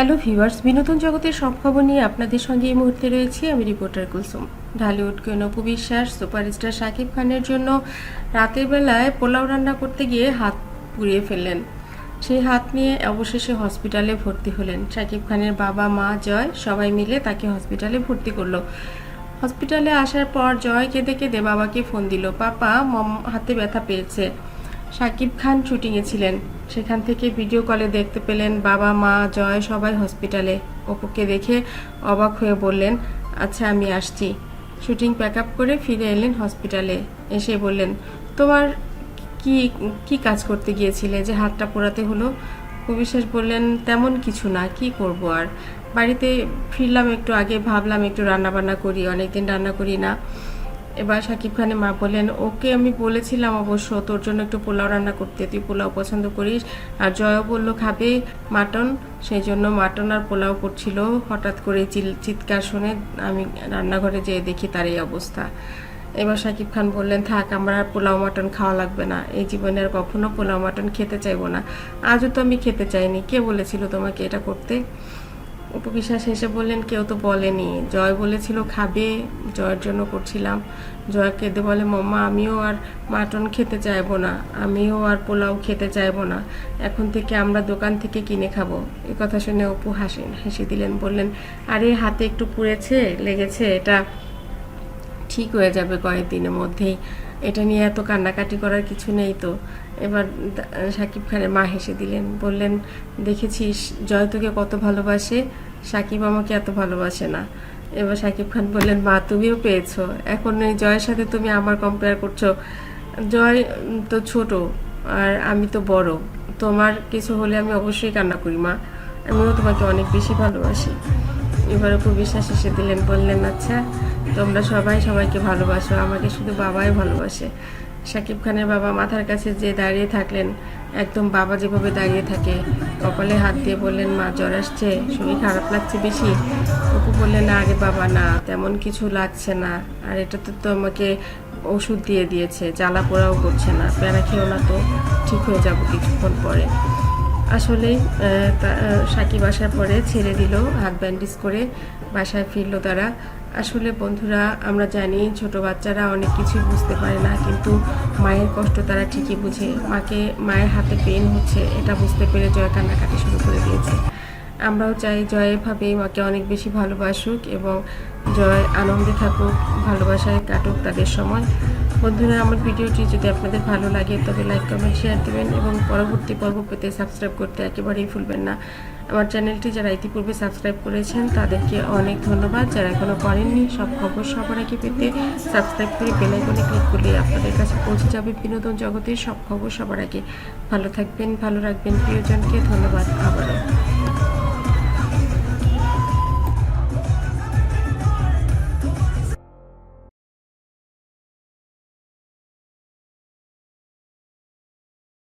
Hello viewers, বিনোদন জগতের সব খবর নিয়ে আপনাদের সঙ্গে এই মুহূর্তে রয়েছি। আমি রিপোর্টার কুলসুম। ঢালিউড কেন বিশ্বাস সুপারস্টার শাকিব খানের জন্য রাতের বেলায় পোলাও রান্না করতে গিয়ে হাত পুড়িয়ে ফেললেন। সেই হাত নিয়ে অবশেষে হসপিটালে ভর্তি হলেন। শাকিব খানের বাবা, মা, জয় সবাই মিলে তাকে হসপিটালে ভর্তি করল। হসপিটালে আসার পর জয় কেঁদে কেঁদে বাবাকে ফোন দিল। পাপা, মম, হাতে ব্যথা পেয়েছে। শাকিব খান শুটিংয়ে ছিলেন। সেখান থেকে ভিডিও কলে দেখতে পেলেন বাবা, মা, জয় সবাই হসপিটালে। অপুকে দেখে অবাক হয়ে বললেন আচ্ছা আমি আসছি। শুটিং প্যাক আপ করে ফিরে এলেন হসপিটালে। এসে বললেন, তোমার কি কি কাজ করতে গিয়েছিলে? যে হাতটা পোড়াতে হলো? অবিশ্বাস বললেন, তেমন কিছু না, কি করব আর? বাড়িতে ফিরলাম একটু আগে, ভাবলাম একটু রান্না বান্না করি, অনেকদিন রান্না করি না। এবার সাকিব খানের মা বললেন, ওকে আমি বলেছিলাম অবশ্য তোর জন্য একটু পোলাও রান্না করতে, তুই পোলাও পছন্দ করিস। আর জয়ও বলল, খাবে মাটন। সেই জন্য মাটন আর পোলাও করছিল। হঠাৎ করে চিৎকার শুনে আমি রান্নাঘরে যেয়ে দেখি তার এই অবস্থা। এবার সাকিব খান বললেন, থাক, আমার আর পোলাও মাটন খাওয়া লাগবে না। এই জীবনে আর কখনো পোলাও মাটন খেতে চাইব না। আজও তো আমি খেতে চাইনি। কে বলেছিল তোমাকে এটা করতে? উপবিশ্বাস হেসে বললেন, কেউ তো বলেনি। জয় বলেছিল খাবে, জয়ের জন্য করছিলাম। জয় কেঁদে বলে, মম্মা, আমিও আর মাটন খেতে চাইব না। আমিও আর পোলাও খেতে চাইব না। এখন থেকে আমরা দোকান থেকে কিনে খাব। এ কথা শুনে অপু হাসেন হেসে দিলেন, বললেন, আরে, হাতে একটু পুড়েছে, লেগেছে, এটা ঠিক হয়ে যাবে কয়েকদিনের মধ্যেই। এটা নিয়ে এত কান্নাকাটি করার কিছু নেই তো। এবার সাকিব খানের মা হেসে দিলেন, বললেন, দেখেছিস, জয় তোকে কত ভালোবাসে? সাকিব আমাকে এত ভালোবাসে না। এবার সাকিব খান বললেন, মা, তুমিও পেয়েছ। এখন এই জয়ের সাথে তুমি আমার কম্পেয়ার করছ। জয় তো ছোট, আর আমি তো বড়। তোমার কিছু হলে আমি অবশ্যই কান্না করি, মা। আমিও তোমাকে অনেক বেশি ভালোবাসি। এবার উপর বিশ্বাস এসে দিলেন, বললেন আচ্ছা তোমরা সবাই সবাইকে ভালোবাসো, আমাকে শুধু বাবাই ভালোবাসে। শাকিব খানের বাবা মাথার কাছে যে দাঁড়িয়ে থাকলেন, একদম বাবা যেভাবে দাঁড়িয়ে থাকে, কপালে হাত দিয়ে বললেন, মা, জ্বর আসছে শরীর খারাপ লাগছে বেশি? অপু বললেন, না আরে বাবা, না, তেমন কিছু লাগছে না, আর এটা তো তোমাকে ওষুধ দিয়ে দিয়েছে, জ্বালা পোড়াও করছে না, প্যারা খেও না তো, ঠিক হয়ে যাব কিছুক্ষণ পরে। আসলেই সাকি আসার পরে ছেড়ে দিল, হাত ব্যান্ডেজ করে বাসায় ফিরল তারা। আসলে বন্ধুরা, আমরা জানি ছোট বাচ্চারা অনেক কিছু বুঝতে পারে না, কিন্তু মায়ের কষ্ট তারা ঠিকই বুঝে। মাকে, মায়ের হাতে পেন হচ্ছে, এটা বুঝতে পেরে জয় কান্নাকাটি শুরু করে দিয়েছে। আমরাও চাই জয় এভাবেই মাকে অনেক বেশি ভালোবাসুক এবং জয় আনন্দে থাকুক, ভালোবাসায় কাটুক তাদের সময়। বন্ধুরা, আমার ভিডিওটি যদি আপনাদের ভালো লাগে, তবে লাইক কমেন্ট শেয়ার দেবেন এবং পরবর্তী পর্ব পেতে সাবস্ক্রাইব করতে একেবারেই ভুলবেন না। আমার চ্যানেলটি যারা ইতিপূর্বে সাবস্ক্রাইব করেছেন, তাদেরকে অনেক ধন্যবাদ। যারা এখনও করেননি, সব খবর সবার আগে পেতে সাবস্ক্রাইব করে বেলাইকনে ক্লিক করলে আপনাদের কাছে পৌঁছে যাবে বিনোদন জগতের সব খবর সবার আগে। ভালো থাকবেন, ভালো রাখবেন, প্রিয়জনকে ধন্যবাদ আবারও।